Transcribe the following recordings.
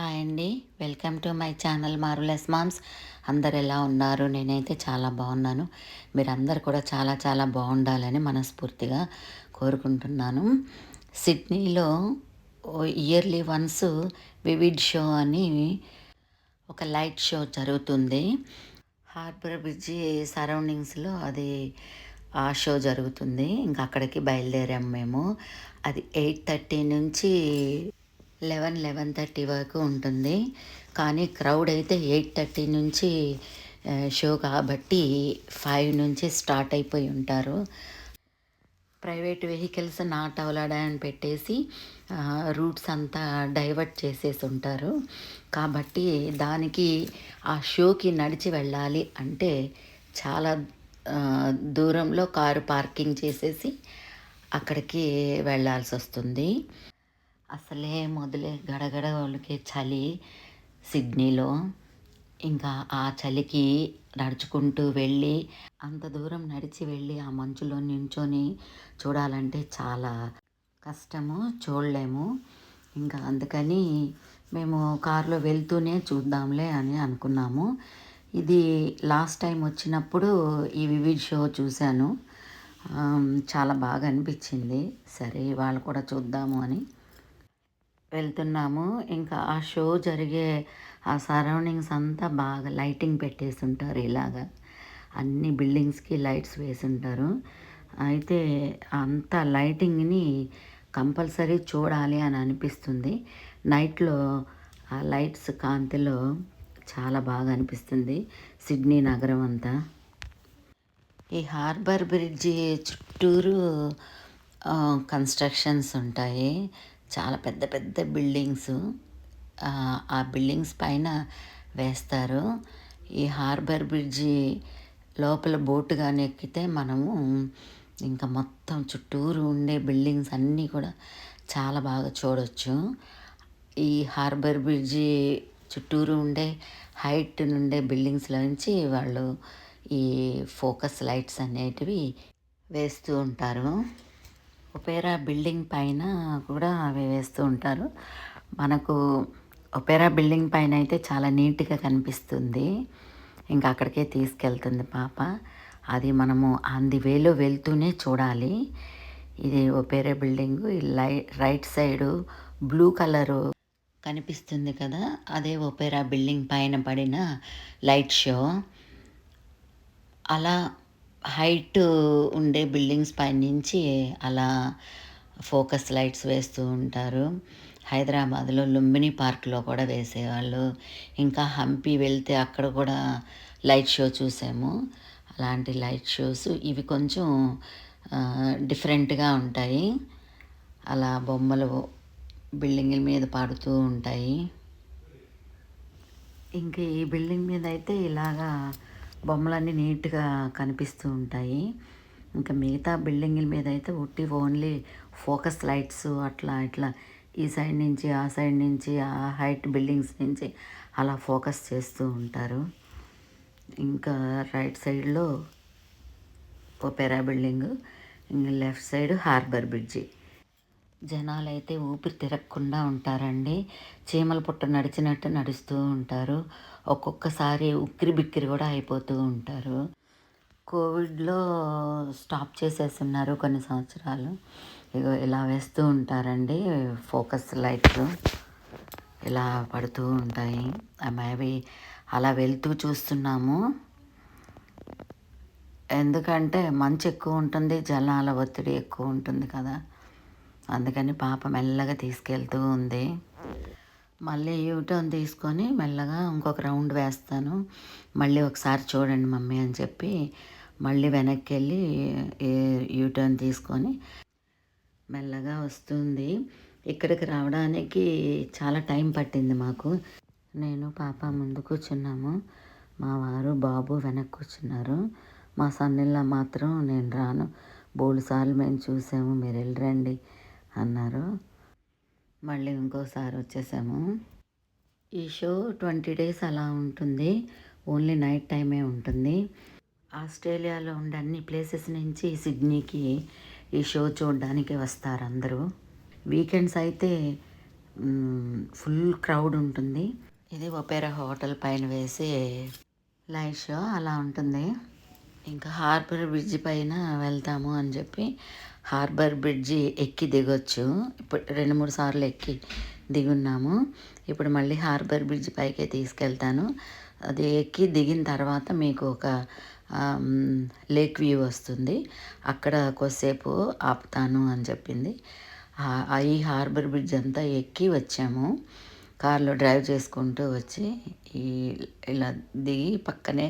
Hi అండి. Welcome to my channel marvellous moms. అందరు ఎలా ఉన్నారు? నేనైతే చాలా బాగున్నాను. మీరందరు కూడా చాలా చాలా బాగుండాలని మనస్ఫూర్తిగా కోరుకుంటున్నాను. సిడ్నీలో ఇయర్లీ వన్స్ వివిడ్ షో అని ఒక లైట్ షో జరుగుతుంది. హార్బర్ బ్రిడ్జి సరౌండింగ్స్లో అది ఆ షో జరుగుతుంది. ఇంకా అక్కడికి బయలుదేరాం మేము. అది ఎయిట్ థర్టీ నుంచి లెవెన్ లెవెన్ థర్టీ వరకు ఉంటుంది. కానీ క్రౌడ్ అయితే ఎయిట్ థర్టీ నుంచి షో కాబట్టి ఫైవ్ నుంచి స్టార్ట్ అయిపోయి ఉంటారు. ప్రైవేట్ వెహికల్స్ నాట్ అని పెట్టేసి రూట్స్ అంతా డైవర్ట్ చేసేసి ఉంటారు. కాబట్టి దానికి ఆ షోకి నడిచి వెళ్ళాలి అంటే చాలా దూరంలో కారు పార్కింగ్ చేసేసి అక్కడికి వెళ్ళాల్సి వస్తుంది. అసలే మొదలే గడగడ వాళ్ళకి చలి సిడ్నీలో. ఇంకా ఆ చలికి నడుచుకుంటూ వెళ్ళి అంత దూరం నడిచి వెళ్ళి ఆ మంచులో నించొని చూడాలంటే చాలా కష్టము చూడలేము. ఇంకా అందుకని మేము కారులో వెళ్తూనే చూద్దాంలే అని అనుకున్నాము. ఇది లాస్ట్ టైం వచ్చినప్పుడు ఈ వివిడ్ షో చూశాను. చాలా బాగా అనిపించింది. సరే వాళ్ళు కూడా చూద్దాము అని. వెళ్తున్నాము. ఇంకా ఆ షో జరిగే ఆ సరౌండింగ్స్ అంతా బాగా లైటింగ్ పెట్టేసి ఉంటారు ఇలాగా. అన్ని బిల్డింగ్స్కి లైట్స్ వేసి ఉంటారు అయితే అంత లైటింగ్ని కంపల్సరీ చూడాలి అని అనిపిస్తుంది. నైట్లో ఆ లైట్స్ కాంతిలో చాలా బాగా అనిపిస్తుంది. సిడ్నీ నగరం అంతా. ఈ హార్బర్ బ్రిడ్జి చుట్టూరు కన్స్ట్రక్షన్స్ ఉంటాయి. చాలా పెద్ద పెద్ద బిల్డింగ్స్ ఆ, బిల్డింగ్స్ పైన వేస్తారు. ఈ హార్బర్ బ్రిడ్జి లోపల బోటు కానీ ఎక్కితే మనము ఇంకా మొత్తం చుట్టూరు ఉండే బిల్డింగ్స్ అన్నీ కూడా చాలా బాగా చూడొచ్చు. ఈ హార్బర్ బ్రిడ్జి చుట్టూరు ఉండే హైట్ నుండే బిల్డింగ్స్లో నుంచి వాళ్ళు ఈ ఫోకస్ లైట్స్ అనేటివి వేస్తూ ఉంటారు. ఒపేరా బిల్డింగ్ పైన కూడా అవి వేస్తూ ఉంటారు. మనకు ఒపేరా బిల్డింగ్ పైన అయితే చాలా నీట్గా కనిపిస్తుంది. ఇంకా అక్కడికే తీసుకెళ్తుంది పాప. అది మనము అంది వేలో వెళ్తూనే చూడాలి. ఇది ఒపేరా బిల్డింగ్. లై రైట్ సైడు బ్లూ కలరు కనిపిస్తుంది కదా? అదే ఒపేరా బిల్డింగ్ పైన పడిన లైట్ షో. అలా హైట్ ఉండే బిల్డింగ్స్ పైనుంచి అలా ఫోకస్ లైట్స్ వేస్తూ ఉంటారు. హైదరాబాద్లో లుంబిని పార్క్లో కూడా వేసేవాళ్ళు. ఇంకా హంపి వెళ్తే అక్కడ కూడా లైట్ షో చూసాము. అలాంటి లైట్ షోస్ ఇవి కొంచెం డిఫరెంట్గా ఉంటాయి. అలా బొమ్మలు బిల్డింగ్ల మీద పాడుతూ ఉంటాయి. ఇంక ఈ బిల్డింగ్ మీద అయితే ఇలాగా బొమ్మలన్నీ నీట్గా కనిపిస్తూ ఉంటాయి. ఇంకా మిగతా బిల్డింగ్ల మీద అయితే ఉట్టి ఓన్లీ ఫోకస్ లైట్స్ అట్లా ఇట్లా ఈ సైడ్ నుంచి ఆ సైడ్ నుంచి ఆ హైట్ బిల్డింగ్స్ నుంచి అలా ఫోకస్ చేస్తూ ఉంటారు. ఇంకా రైట్ సైడ్లో ఒపెరా బిల్డింగ్ ఇంకా లెఫ్ట్ సైడ్ హార్బర్ బ్రిడ్జి. జనాలు అయితే ఊపిరి తిరగకుండా ఉంటారండి. చీమల పుట్ట నడిచినట్టు నడుస్తూ ఉంటారు. ఒక్కొక్కసారి ఉక్కిరి బిక్కిరి కూడా అయిపోతూ ఉంటారు. కోవిడ్లో స్టాప్ చేసేస్తున్నారు కొన్ని సంవత్సరాలు. ఇగో ఇలా వేస్తూ ఉంటారండి. ఫోకస్ లైట్లు ఇలా పడుతూ ఉంటాయి. అవి అలా వెళ్తూ చూస్తున్నాము. ఎందుకంటే మంచు ఎక్కువ ఉంటుంది జనాల ఒత్తిడి ఎక్కువ ఉంటుంది కదా. అందుకని పాప మెల్లగా తీసుకెళ్తూ ఉంది. మళ్ళీ యూటర్న్ తీసుకొని మెల్లగా ఇంకొక రౌండ్ వేస్తాను. మళ్ళీ ఒకసారి చూడండి మమ్మీ అని చెప్పి మళ్ళీ వెనక్కి వెళ్ళి యూటర్న్ తీసుకొని మెల్లగా వస్తుంది. ఇక్కడికి రావడానికి చాలా టైం పట్టింది మాకు. నేను పాప ముందు కూర్చున్నాము. మా వారు బాబు వెనక్కి కూర్చున్నారు. మా సన్నిళ్ళ మాత్రం నేను రాను. బోలుసార్లు మేము చూసాము. మీరు వెళ్ళరండి అన్నారు. మళ్ళీ ఇంకోసారి వచ్చేసాము. ఈ షో ట్వంటీ డేస్ అలా ఉంటుంది. ఓన్లీ నైట్ టైమే ఉంటుంది. ఆస్ట్రేలియాలో ఉండే అన్ని ప్లేసెస్ నుంచి సిడ్నీకి ఈ షో చూడడానికి వస్తారు అందరూ. వీకెండ్స్ అయితే ఫుల్ క్రౌడ్ ఉంటుంది. ఇది ఒపేరా హోటల్ పైన వేసే లైవ్ షో అలా ఉంటుంది. ఇంకా హార్బర్ బ్రిడ్జ్ పైన వెళ్తాము అని చెప్పి హార్బర్ బ్రిడ్జి ఎక్కి దిగొచ్చు. ఇప్పుడు రెండు మూడు సార్లు ఎక్కి దిగున్నాము. ఇప్పుడు మళ్ళీ హార్బర్ బ్రిడ్జ్ పైకే తీసుకెళ్తాను. అది ఎక్కి దిగిన తర్వాత మీకు ఒక లేక్ వ్యూ వస్తుంది. అక్కడ కొద్దిసేపు ఆపుతాను అని చెప్పింది. ఈ హార్బర్ బ్రిడ్జ్ అంతా ఎక్కి వచ్చాము. కార్లో డ్రైవ్ చేసుకుంటూ వచ్చి ఈ ఇలా దిగి పక్కనే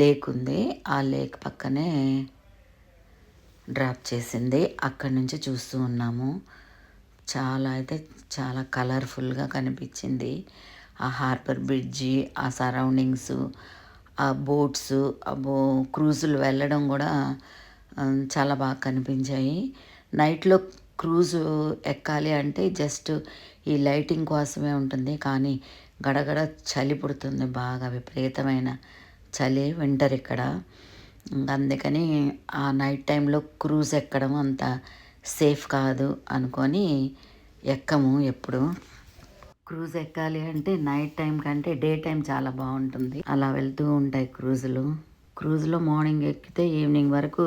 లేక్ ఉంది. ఆ లేక్ పక్కనే డ్రాప్ చేసింది. అక్కడి నుంచి చూస్తూ ఉన్నాము. చాలా అయితే చాలా కలర్ఫుల్గా కనిపించింది. ఆ హార్బర్ బ్రిడ్జి ఆ సరౌండింగ్స్ ఆ బోట్స్ బో క్రూజులు వెళ్ళడం కూడా చాలా బాగా కనిపించాయి. నైట్లో క్రూజు ఎక్కాలి అంటే జస్ట్ ఈ లైటింగ్ కోసమే ఉంటుంది. కానీ గడగడ చలి పుడుతుంది. బాగా విపరీతమైన చలి వింటర్ ఇక్కడ. అందుకని ఆ నైట్ టైంలో క్రూజ్ ఎక్కడం అంత సేఫ్ కాదు అనుకొని ఎక్కము ఎప్పుడు. క్రూజ్ ఎక్కాలి అంటే నైట్ టైం కంటే డే టైం చాలా బాగుంటుంది. అలా వెళ్తూ ఉంటాయి క్రూజులు. క్రూజ్లో మార్నింగ్ ఎక్కితే ఈవినింగ్ వరకు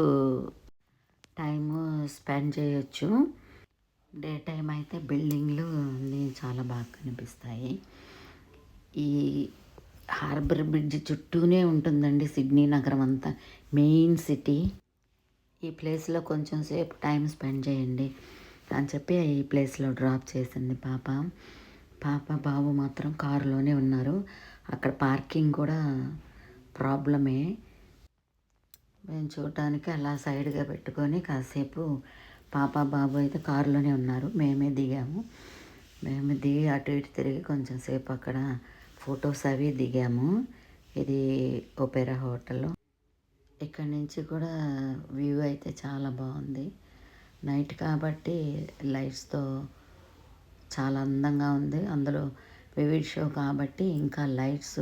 టైము స్పెండ్ చేయొచ్చు. డే టైం అయితే బిల్డింగ్లు అన్నీ చాలా బాగా కనిపిస్తాయి. ఈ హార్బర్ బ్రిడ్జ్ చుట్టూనే ఉంటుందండి సిడ్నీ నగరం అంతా. Main city. ఈ ప్లేస్లో కొంచెం సేపు టైం స్పెండ్ చేయండి. అని చెప్పి ఈ ప్లేస్లో డ్రాప్ చేసింది పాప. పాప బాబు మాత్రం కారులోనే ఉన్నారు. అక్కడ పార్కింగ్ కూడా ప్రాబ్లమే. మేము చూడటానికి అలా సైడ్గా పెట్టుకొని కాసేపు పాప బాబు అయితే కారులోనే ఉన్నారు. మేమే దిగాము. మేము దిగి అటు ఇటు తిరిగి కొంచెం సేపు అక్కడ ఫొటోస్ అవి దిగాము. ఇది ఒపెరా హోటల్ ఇక్కడ నుంచి కూడా వ్యూ అయితే చాలా బాగుంది. నైట్ కాబట్టి లైట్స్తో చాలా అందంగా ఉంది. అందులో వివిడ్ షో కాబట్టి ఇంకా లైట్స్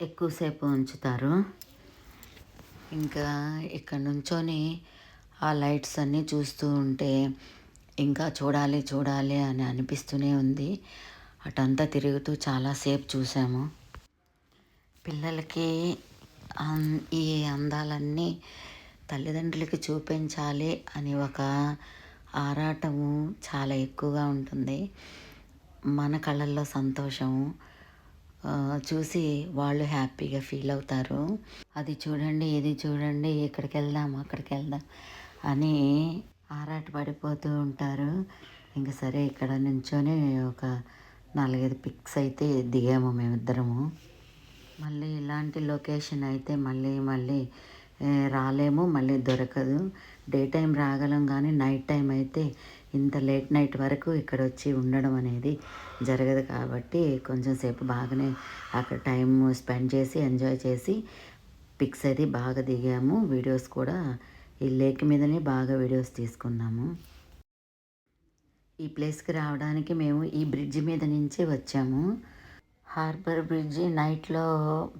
ఎక్కువసేపు ఉంచుతారు. ఇంకా ఇక్కడ నుంచొని ఆ లైట్స్ అన్నీ చూస్తూ ఉంటే ఇంకా చూడాలి చూడాలి అని అనిపిస్తూనే ఉంది. అటంతా తిరుగుతూ చాలాసేపు చూసాము. పిల్లలకి ఈ అందాలన్నీ తల్లిదండ్రులకి చూపించాలి అని ఒక ఆరాటము చాలా ఎక్కువగా ఉంటుంది. మన కళ్ళల్లో సంతోషము చూసి వాళ్ళు హ్యాపీగా ఫీల్ అవుతారు. అది చూడండి ఇది చూడండి ఇక్కడికి వెళ్దాం అక్కడికి వెళ్దాం అని ఆరాట పడిపోతూ ఉంటారు. ఇంక సరే ఇక్కడ నుంచొని ఒక నాలుగైదు పిక్స్ అయితే దిగాము మేమిద్దరము. మళ్ళీ ఇలాంటి లొకేషన్ అయితే మళ్ళీ మళ్ళీ రాలేము మళ్ళీ దొరకదు. డే టైం రాగలం కానీ నైట్ టైం అయితే ఇంత లేట్ నైట్ వరకు ఇక్కడ వచ్చి ఉండడం అనేది జరగదు కాబట్టి కొంచెం సేపు బాగానే అక్కడ టైం స్పెండ్ చేసి ఎంజాయ్ చేసి పిక్స్ అయితే బాగా దిగాము. వీడియోస్ కూడా ఈ లేక్ మీదనే బాగా వీడియోస్ తీసుకున్నాము. ఈ ప్లేస్కి రావడానికి మేము ఈ బ్రిడ్జ్ మీద నుంచి వచ్చాము. హార్బర్ బ్రిడ్జి నైట్లో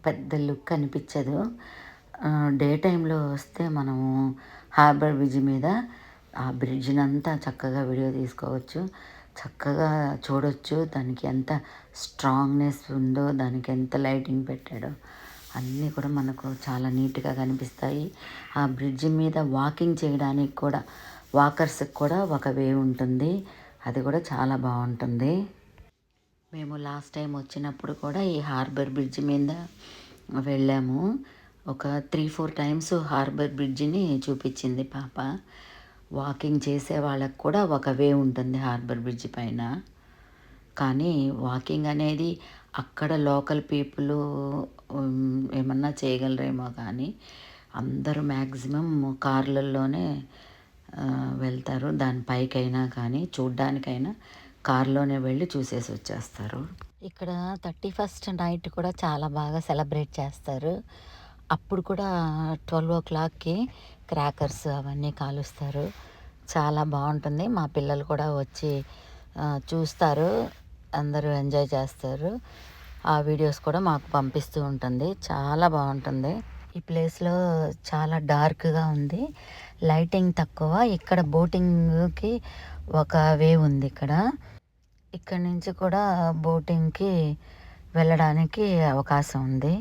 పెద్ద లుక్ అనిపించదు. డే టైంలో వస్తే మనము హార్బర్ బ్రిడ్జ్ మీద ఆ బ్రిడ్జిని అంతా చక్కగా వీడియో తీసుకోవచ్చు. చక్కగా చూడొచ్చు దానికి ఎంత స్ట్రాంగ్నెస్ ఉందో దానికి ఎంత లైటింగ్ పెట్టాడో. అన్నీ కూడా మనకు చాలా నీట్గా కనిపిస్తాయి. ఆ బ్రిడ్జి మీద వాకింగ్ చేయడానికి కూడా వాకర్స్కి కూడా ఒక వే ఉంటుంది. అది కూడా చాలా బాగుంటుంది. మేము లాస్ట్ టైం వచ్చినప్పుడు కూడా ఈ హార్బర్ బ్రిడ్జ్ మీద వెళ్ళాము. ఒక త్రీ ఫోర్ టైమ్స్ హార్బర్ బ్రిడ్జిని చూపించింది పాప. వాకింగ్ చేసే వాళ్ళకు కూడా ఒక వే ఉంటుంది హార్బర్ బ్రిడ్జ్ పైన. కానీ వాకింగ్ అనేది అక్కడ లోకల్ పీపుల్ ఏమన్నా చేయగలరేమో కానీ అందరూ మ్యాక్సిమం కార్లల్లోనే వెళ్తారు. దాని పైకైనా కానీ చూడ్డానికైనా కారులోనే వెళ్ళి చూసేసి వచ్చేస్తారు. ఇక్కడ థర్టీ ఫస్ట్ నైట్ కూడా చాలా బాగా సెలబ్రేట్ చేస్తారు. అప్పుడు కూడా ట్వెల్వ్ ఓ క్లాక్కి క్రాకర్స్ అవన్నీ కాలుస్తారు. చాలా బాగుంటుంది. మా పిల్లలు కూడా వచ్చి చూస్తారు. అందరూ ఎంజాయ్ చేస్తారు. ఆ వీడియోస్ కూడా మాకు పంపిస్తూ ఉంటుంది. చాలా బాగుంటుంది. ఈ ప్లేస్లో చాలా డార్క్గా ఉంది. లైటింగ్ తక్కువ. ఇక్కడ బోటింగ్కి ఒక వే ఉంది ఇక్కడ. ఇక్కడి నుంచి కూడా బోటింగ్కి వెళ్ళడానికి అవకాశం ఉంది.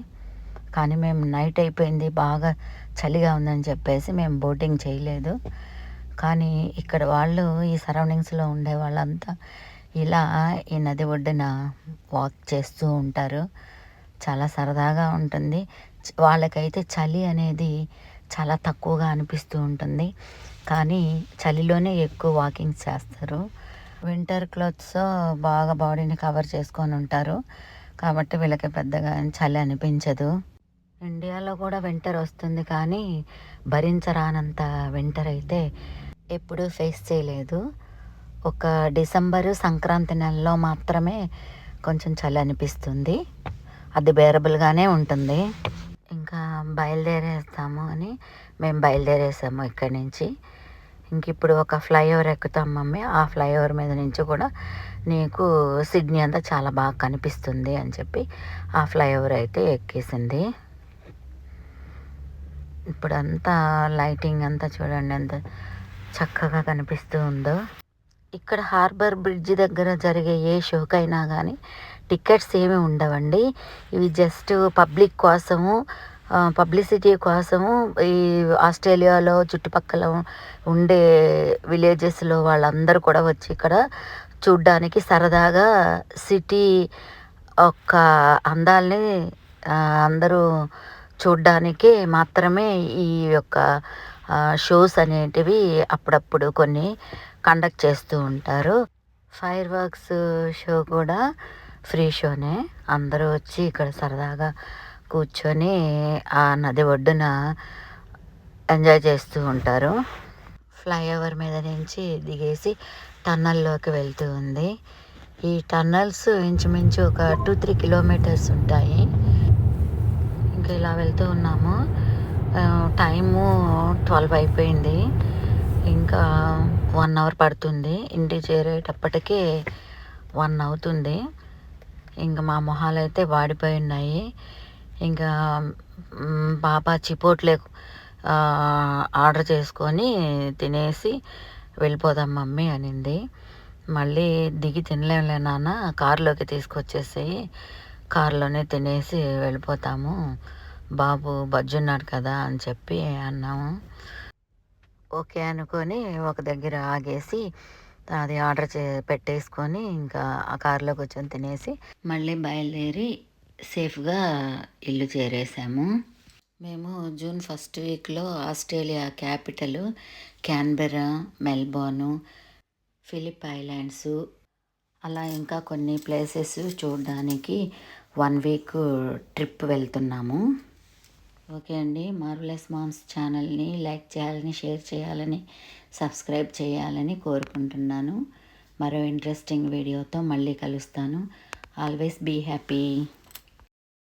కానీ మేము నైట్ అయిపోయింది బాగా చలిగా ఉందని చెప్పేసి మేము బోటింగ్ చేయలేదు. కానీ ఇక్కడ వాళ్ళు ఈ సరౌండింగ్స్లో ఉండే వాళ్ళంతా ఇలా ఈ నది ఒడ్డున వాక్ చేస్తూ ఉంటారు. చాలా సరదాగా ఉంటుంది. వాళ్ళకైతే చలి అనేది చాలా తక్కువగా అనిపిస్తూ ఉంటుంది. కానీ చలిలోనే ఎక్కువ వాకింగ్ చేస్తారు. వింటర్ క్లాత్స్ బాగా బాడీని కవర్ చేసుకొని ఉంటారు. కాబట్టి వీళ్ళకి పెద్దగా చలి అనిపించదు. ఇండియాలో కూడా వింటర్ వస్తుంది కానీ భరించరానంత వింటర్ అయితే ఎప్పుడూ ఫేస్ చేయలేదు. ఒక డిసెంబరు సంక్రాంతి నెలలో మాత్రమే కొంచెం చలి అనిపిస్తుంది. అది బేరబుల్గానే ఉంటుంది. ఇంకా బయలుదేరేస్తాము అని మేము బయలుదేరేసాము ఇక్కడి నుంచి. ఇంక ఇప్పుడు ఒక ఫ్లైఓవర్ ఎక్కుతాం మమ్మీ. ఆ ఫ్లైఓవర్ మీద నుంచి కూడా నీకు సిడ్నీ అంతా చాలా బాగా కనిపిస్తుంది అని చెప్పి ఆ ఫ్లైఓవర్ అయితే ఎక్కేసింది. ఇప్పుడు అంతా లైటింగ్ అంతా చూడండి ఎంత చక్కగా కనిపిస్తూ ఉందో. ఇక్కడ హార్బర్ బ్రిడ్జ్ దగ్గర జరిగే ఏ షోకైనా కానీ టికెట్స్ ఏమి ఉండవండి. ఇవి జస్ట్ పబ్లిక్ కోసము పబ్లిసిటీ కోసము ఈ ఆస్ట్రేలియాలో చుట్టుపక్కల ఉండే విలేజెస్లో వాళ్ళందరూ కూడా వచ్చి ఇక్కడ చూడ్డానికి సరదాగా సిటీ యొక్క అందాల్ని అందరూ చూడ్డానికి మాత్రమే ఈ యొక్క షోస్ అనేటివి అప్పుడప్పుడు కొన్ని కండక్ట్ చేస్తూ ఉంటారు. ఫైర్ వర్క్స్ షో కూడా ఫ్రీ షోనే. అందరూ వచ్చి ఇక్కడ సరదాగా కూర్చొని ఆ నది ఒడ్డున ఎంజాయ్ చేస్తూ ఉంటారు. ఫ్లైఓవర్ మీద నుంచి దిగేసి టన్నల్లోకి వెళ్తూ ఉంది. ఈ టన్నల్స్ ఇంచుమించు ఒక టూ త్రీ కిలోమీటర్స్ ఉంటాయి. ఇంకా ఇలా వెళ్తూ ఉన్నాము. టైము ట్వెల్వ్ అయిపోయింది. ఇంకా వన్ అవర్ పడుతుంది. ఇంటికి చేరేటప్పటికి వన్ అవుతుంది. ఇంకా మా మొహాలు అయితే వాడిపోయి ఉన్నాయి. ఇంకా పాప చిపోట్లే ఆర్డర్ చేసుకొని తినేసి వెళ్ళిపోదాం మమ్మీ అనింది. మళ్ళీ దిగి తినలేంలే నాన్న కారులోకి తీసుకొచ్చేసి కారులోనే తినేసి వెళ్ళిపోతాము. బాబు బజ్జున్నాడు కదా అని చెప్పి అన్నాము ఓకే అనుకొని ఒక దగ్గర ఆగేసి అది ఆర్డర్ చే పెట్టేసుకొని ఇంకా ఆ కారులోకి కూర్చొని తినేసి మళ్ళీ బయలుదేరి సేఫ్గా ఇల్లు చేరేసాము. మేము జూన్ ఫస్ట్ వీక్లో Australia capital Canberra Melbourne Phillip Islands అలా ఇంకా కొన్ని ప్లేసెస్ చూడడానికి వన్ వీక్ ట్రిప్ వెళ్తున్నాము. ఓకే అండి. మార్వలెస్ మామ్స్ ఛానల్ని లైక్ చేయాలని షేర్ చేయాలని సబ్స్క్రైబ్ చేయాలని కోరుకుంటున్నాను. మరో ఇంట్రెస్టింగ్ వీడియోతో మళ్ళీ కలుస్తాను. Always be happy.